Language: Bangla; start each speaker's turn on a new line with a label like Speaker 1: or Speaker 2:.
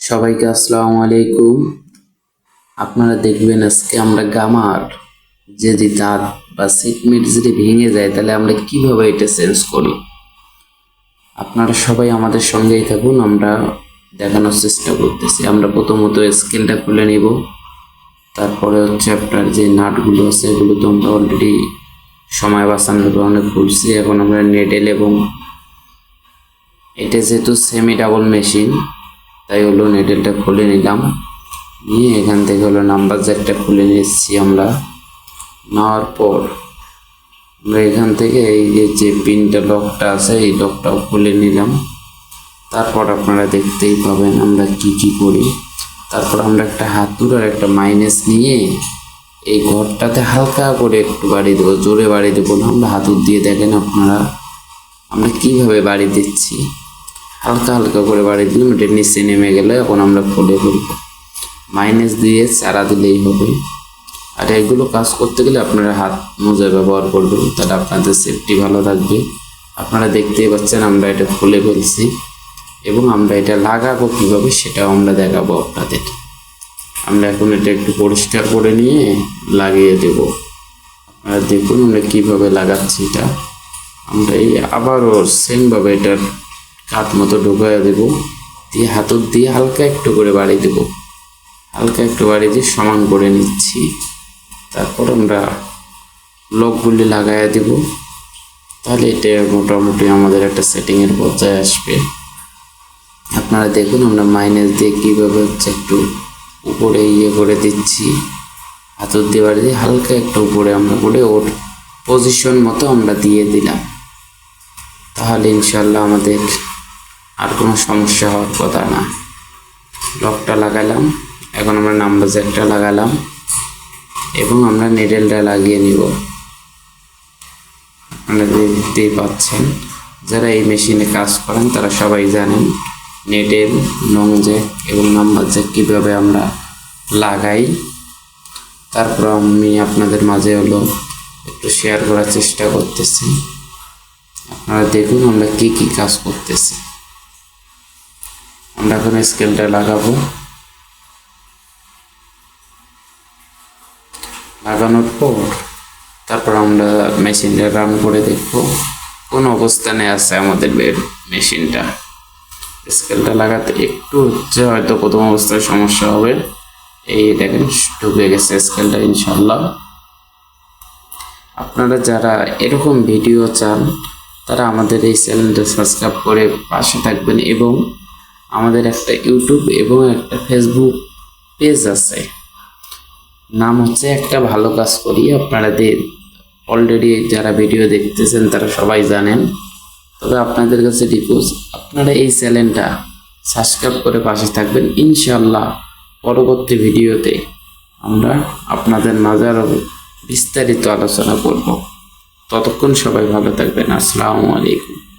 Speaker 1: সবাইকে আসসালামু আলাইকুম। আপনারা দেখবেন আজকে আমরা গামার যদি দাঁত বা সিটমেট যদি ভেঙে যায়, তাহলে আমরা কীভাবে এটা চেঞ্জ করি? আপনারা সবাই আমাদের সঙ্গেই থাকুন, আমরা দেখানোর চেষ্টা করতেছি। আমরা প্রথমত স্কেলটা খুলে নিব। তারপরে হচ্ছে আপনার যে নাটগুলো আছে, এগুলো তো আমরা অলরেডি সময় বাঁচানোর কারণে খুলছি। এখন আমরা নেডেল এবং এটা যেহেতু সেমি ডাবল মেশিন তাই হলো নেটেলটা খুলে নিলাম। নিয়ে এখান থেকে হলো নাম্বার জ্যাকটা খুলে নিচ্ছি আমরা। নেওয়ার পর আমরা এখান থেকে এই যে যে পিনটা লকটা আছে, এই লকটাও খুলে নিলাম। তারপর আপনারা দেখতেই পাবেন আমরা কি কি করি। তারপর আমরা একটা হাতুর আর একটা মাইনাস নিয়ে এই ঘরটাতে হালকা করে একটু বাড়ি দেবো, জোরে বাড়ি দেবো না। আমরা হাতুর দিয়ে দেখেন আপনারা, আমরা কীভাবে বাড়ি দিচ্ছি। হালকা হালকা করে বাড়ি দিলাম, এটা নিচে নেমে গেলে এখন আমরা খুলে ফেলব। মাইনাস দিয়ে চারা দিলেই হবে। আর এগুলো কাজ করতে গেলে আপনারা হাত মোজা ব্যবহার করবেন, তাহলে আপনাদের সেফটি ভালো থাকবে। আপনারা দেখতেই পাচ্ছেন আমরা এটা খুলে ফেলছি এবং আমরা এটা লাগাবো কীভাবে সেটাও আমরা দেখাবো আপনাদের। আমরা এখন এটা একটু পরিষ্কার করে নিয়ে লাগিয়ে দেব। আপনারা দেখুন আমরা কীভাবে লাগাচ্ছি এটা। আমরা এই আবারও সেমভাবে এটার কাত মতো ঢুকাইয়া দেব। দিয়ে হাতুর দিয়ে হালকা একটু করে বাড়ি দেব। হালকা একটু বাড়ি দিয়ে সমান করে নিচ্ছি। তারপর আমরা লকগুলি লাগাইয়া দেব। তাহলে এটা মোটামুটি আমাদের একটা সেটিংয়ের পর্যায়ে আসবে। আপনারা দেখুন আমরা মাইনাস দিয়ে কীভাবে হচ্ছে একটু উপরে ইয়ে করে দিচ্ছি। হাতুর দিয়ে বাড়ি দিয়ে হালকা একটু উপরে আমরা করে ওর পজিশন মতো আমরা দিয়ে দিলাম। তাহলে ইনশাল্লাহ আমাদের আর কোনো সমস্যা হওয়ার কথা না। লকটা লাগালাম, এখন আমরা নাম্বার জ্যাকটা লাগালাম, এবং আমরা নেডেলটা লাগিয়ে নিব। আপনারা দেখতেই পাচ্ছেন, যারা এই মেশিনে কাজ করেন, তারা সবাই জানেন নেডেল লং জ্যাক এবং নাম্বার জ্যাক কীভাবে আমরা লাগাই। তারপর আমি আপনাদের মাঝে হলো একটু শেয়ার করার চেষ্টা করতেছি। আপনারা দেখুন আমরা কি কি কাজ করতেছি। আমরা এখন স্কেলটা লাগাবো। লাগানোর পর তারপর আমরা মেশিনটা রান করে দেখব। কোন অবস্থানে আছে আমাদের মেশিনটা স্কেলটা লাগাতে একটু হচ্ছে হয়তো প্রথম অবস্থায় সমস্যা হবে। এই দেখেন ঢুকে গেছে স্কেলটা ইনশাল্লাহ আপনারা যারা এরকম ভিডিও চান, তারা আমাদের এই চ্যানেলটা সাবস্ক্রাইব করে পাশে থাকবেন এবং আমাদের একটা ইউটিউব এবং একটা ফেসবুক পেজ আছে। নাম হচ্ছে একটা ভালো কাজ করি। আপনারা অলরেডি যারা ভিডিও দেখতেছেন, তারা সবাই জানেন। তবে আপনাদের কাছে রিকোয়েস্ট আপনারা এই চ্যানেলটা সাবস্ক্রাইব করে পাশে থাকবেন। ইনশাল্লাহ পরবর্তী ভিডিওতে আমরা আপনাদের মাঝে আরও বিস্তারিত আলোচনা করব। ততক্ষণ সবাই ভালো থাকবেন। আসসালামু আলাইকুম।